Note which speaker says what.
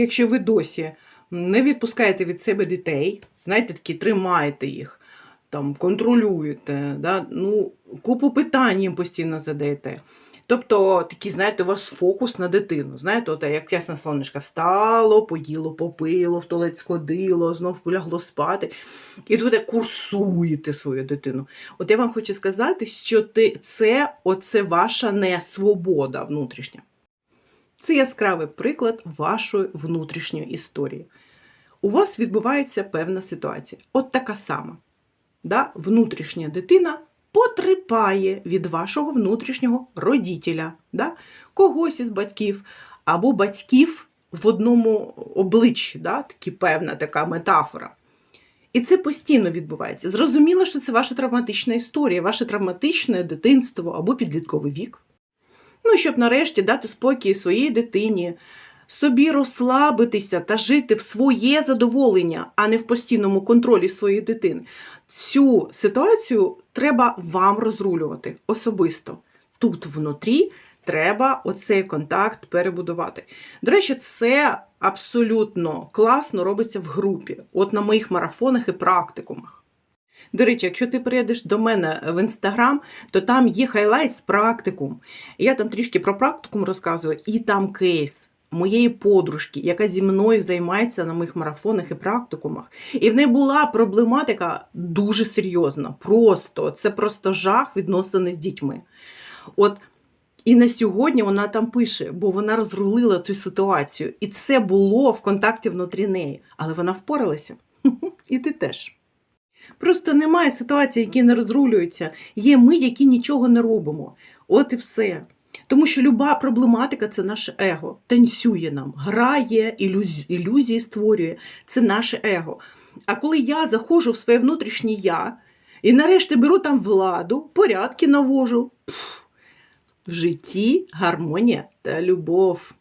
Speaker 1: якщо ви досі не відпускаєте від себе дітей, знаєте, такі тримаєте їх, там, контролюєте, да? ну, купу питань їм постійно задаєте. Тобто, такий, знаєте, у вас фокус на дитину. Знаєте, от, як ясне сонечко встало, поїло, попило, в туалет сходило, знов полягло спати. І тут курсуєте свою дитину. От я вам хочу сказати, що ти, це оце ваша несвобода внутрішня. Це яскравий приклад вашої внутрішньої історії. У вас відбувається певна ситуація. От така сама. Да? Внутрішня дитина потрипає від вашого внутрішнього родітеля, да? когось із батьків, або батьків в одному обличчі, да? Такі певна така метафора. І це постійно відбувається. Зрозуміло, що це ваша травматична історія, ваше травматичне дитинство або підлітковий вік. Ну, щоб нарешті дати спокій своїй дитині, собі розслабитися та жити в своє задоволення, а не в постійному контролі своєї дитини. Цю ситуацію треба вам розрулювати особисто. Тут внутрі треба оцей контакт перебудувати. До речі, це абсолютно класно робиться в групі, от на моїх марафонах і практикумах. До речі, якщо ти приїдеш до мене в інстаграм, то там є хайлайт з практикум. Я там трішки про практикум розказую, і там кейс моєї подружки, яка зі мною займається на моїх марафонах і практикумах. І в неї була проблематика дуже серйозна. Просто це просто жах відносини з дітьми. От і на сьогодні вона там пише, бо вона розрулила цю ситуацію. І це було в контакті внутрі неї. Але вона впоралася. І ти теж. Просто немає ситуацій, які не розрулюються. Є ми, які нічого не робимо. От і все. Тому що люба проблематика це наше его. Танцює нам, грає, ілюзії створює. Це наше его. А коли я заходжу в своє внутрішнє я і нарешті беру там владу, порядки навожу, пф, в житті гармонія та любов.